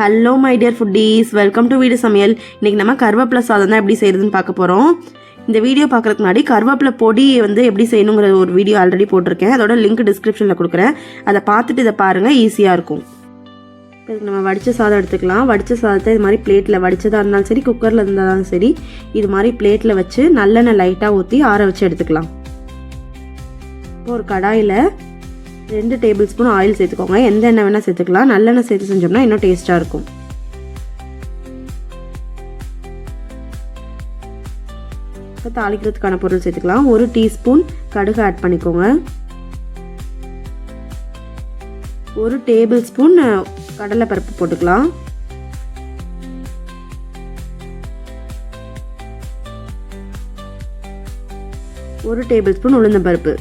Hello my dear foodies welcome to வீடு சமையல் இன்றைக்கி நம்ம கருவேப்பிலை சாதம் தான் எப்படி செய்கிறதுன்னு பார்க்க போகிறோம் இந்த வீடியோ பார்க்குறதுக்கு முன்னாடி கருவேப்பிலை பொடியை வந்து எப்படி செய்யணுங்கிற ஒரு வீடியோ ஆல்ரெடி போட்டிருக்கேன். அதோட லிங்க் டிஸ்கிரிப்ஷனில் கொடுக்குறேன். அதை பார்த்துட்டு இதை பாருங்கள் ஈஸியாக இருக்கும். இதுக்கு நம்ம வடித்த சாதம் எடுத்துக்கலாம். வடித்த சாதத்தை இது மாதிரி பிளேட்டில் வடித்ததாக இருந்தாலும் சரி குக்கரில் இருந்தாலும் சரி இது மாதிரி பிளேட்டில் வச்சு நல்லெண்ணெய் லைட்டாக ஊற்றி ஆற வச்சு எடுத்துக்கலாம். இப்போ ஒரு கடாயில் ரெண்டு டேபிள் ஸ்பூன் ஆயில் சேர்த்துக்கோங்க. எந்த எண்ணெய் வேணால் சேர்த்துக்கலாம். நல்லெண்ணெய் சேர்த்து செஞ்சோம்னா இன்னும் டேஸ்ட்டாக இருக்கும். இப்போ தாளிக்கிறதுக்கான பொருள் சேர்த்துக்கலாம். ஒரு டீஸ்பூன் கடுகு ஆட் பண்ணிக்கோங்க. ஒரு டேபிள் ஸ்பூன் கடலைப்பருப்பு போட்டுக்கலாம். ஒரு டேபிள் ஸ்பூன் உளுந்தம்பருப்பு.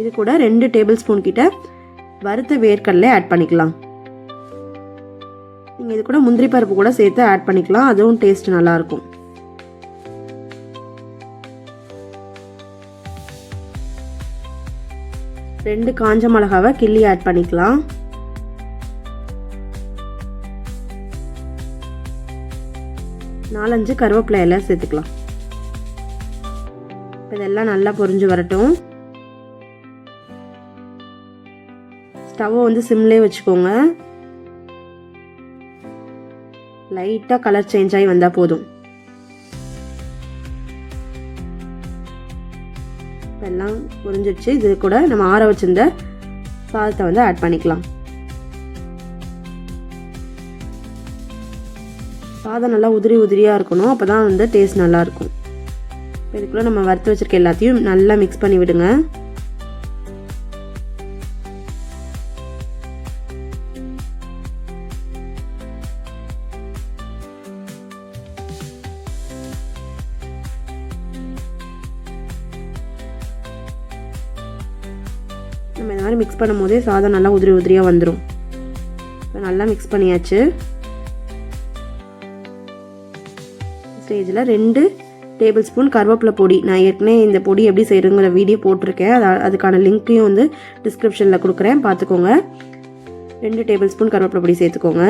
இது கூட ரெண்டு டேபிள் ஸ்பூன் கிட்ட வறுத்த வேர்க்கடலை ஆட் பண்ணிக்கலாம். நீங்கள் இது கூட முந்திரி பருப்பு கூட சேர்த்து ஆட் பண்ணிக்கலாம். அதுவும் டேஸ்ட் நல்லாயிருக்கும். ரெண்டு காஞ்ச மிளகாவை கிள்ளி ஆட் பண்ணிக்கலாம். நாலஞ்சு கருவேப்பிலை எல்லாம் சேர்த்துக்கலாம். இதெல்லாம் நல்லா பொரிஞ்சு வரட்டும். ஸ்டவ்வை வந்து சிம்லே வச்சுக்கோங்க. லைட்டாக கலர் சேஞ்ச் ஆகி வந்தால் போதும். எல்லாம் புரிஞ்சிடுச்சு இது கூட நம்ம ஆற வச்சிருந்த சாதத்தை வந்து ஆட் பண்ணிக்கலாம். சாதம் நல்லா உதிரி உதிரியாக இருக்கணும். அப்போ தான் வந்து டேஸ்ட் நல்லாயிருக்கும் இதுக்குள்ளே நம்ம வறுத்து வச்சுருக்க எல்லாத்தையும் நல்லா மிக்ஸ் பண்ணி விடுங்க. நம்ம இந்த மாதிரி மிக்ஸ் பண்ணும் போதே சாதம் நல்லா உதிரி உதிரியாக வந்துடும் இப்போ நல்லா மிக்ஸ் பண்ணியாச்சு. ஸ்டேஜில் ரெண்டு டேபிள் ஸ்பூன் கருவேப்பிலை பொடி. நான் ஏற்கனவே இந்த பொடி எப்படி செய்கிறேங்கிற வீடியோ போட்டிருக்கேன். அது அதுக்கான லிங்க்கையும் வந்து டிஸ்கிரிப்ஷனில் கொடுக்குறேன். பார்த்துக்கோங்க. ரெண்டு டேபிள் ஸ்பூன் கருவேப்பிலை பொடி சேர்த்துக்கோங்க.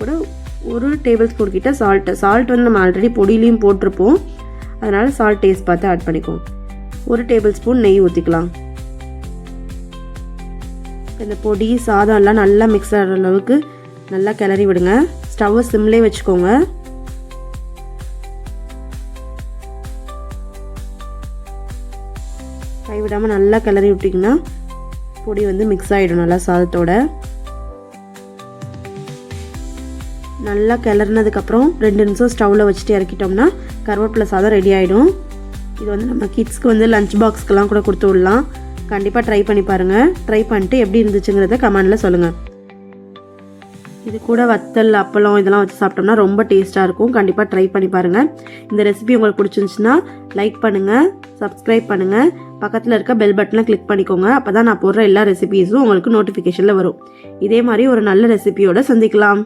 கூட ஒரு டேபிள் ஸ்பூன் கிட்ட சால்ட்டு சால்ட் வந்து நம்ம ஆல்ரெடி பொடியிலையும் போட்டிருப்போம். அதனால் சால்ட் டேஸ்ட் பார்த்து ஆட் பண்ணிக்கோங்க ஒரு டேபிள் ஸ்பூன் நெய் ஊற்றிக்கலாம் இந்த பொடி சாதம் எல்லாம் நல்லா மிக்ஸ் ஆகிற அளவுக்கு நல்லா கிளறி விடுங்க. ஸ்டவ்வை சிம்லே வச்சுக்கோங்க. கைவிடாமல் நல்லா கிளறி விட்டிங்கன்னா பொடி வந்து மிக்ஸ் ஆகிடும் நல்லா சாதத்தோட. நல்லா கிளறினதுக்கப்புறம் ரெண்டு நிமிஷம் ஸ்டவ்வில் வச்சுட்டு இறக்கிட்டோம்னா கருவேப்பிலை சாதம் ரெடி ஆகிடும் இது வந்து நம்ம கிட்ஸ்க்கு வந்து லஞ்ச் பாக்ஸ்க்கெலாம் கூட கொடுத்து விடலாம். கண்டிப்பாக ட்ரை பண்ணி பாருங்கள் ட்ரை பண்ணிட்டு எப்படி இருந்துச்சுங்கிறத கமெண்டில் சொல்லுங்கள் இது கூட வத்தல் அப்பளம் இதெல்லாம் வச்சு சாப்பிட்டோம்னா ரொம்ப டேஸ்ட்டாக இருக்கும். கண்டிப்பாக ட்ரை பண்ணி பாருங்கள் இந்த ரெசிபி உங்களுக்கு பிடிச்சிருந்துச்சுன்னா லைக் பண்ணுங்கள் சப்ஸ்கிரைப் பண்ணுங்கள் பக்கத்தில் இருக்க பெல் பட்டனை கிளிக் பண்ணிக்கோங்க. அப்போ தான் நான் போடுற எல்லா ரெசிபீஸும் உங்களுக்கு நோட்டிஃபிகேஷனில் வரும். இதே மாதிரி ஒரு நல்ல ரெசிபியோடு சந்திக்கலாம்.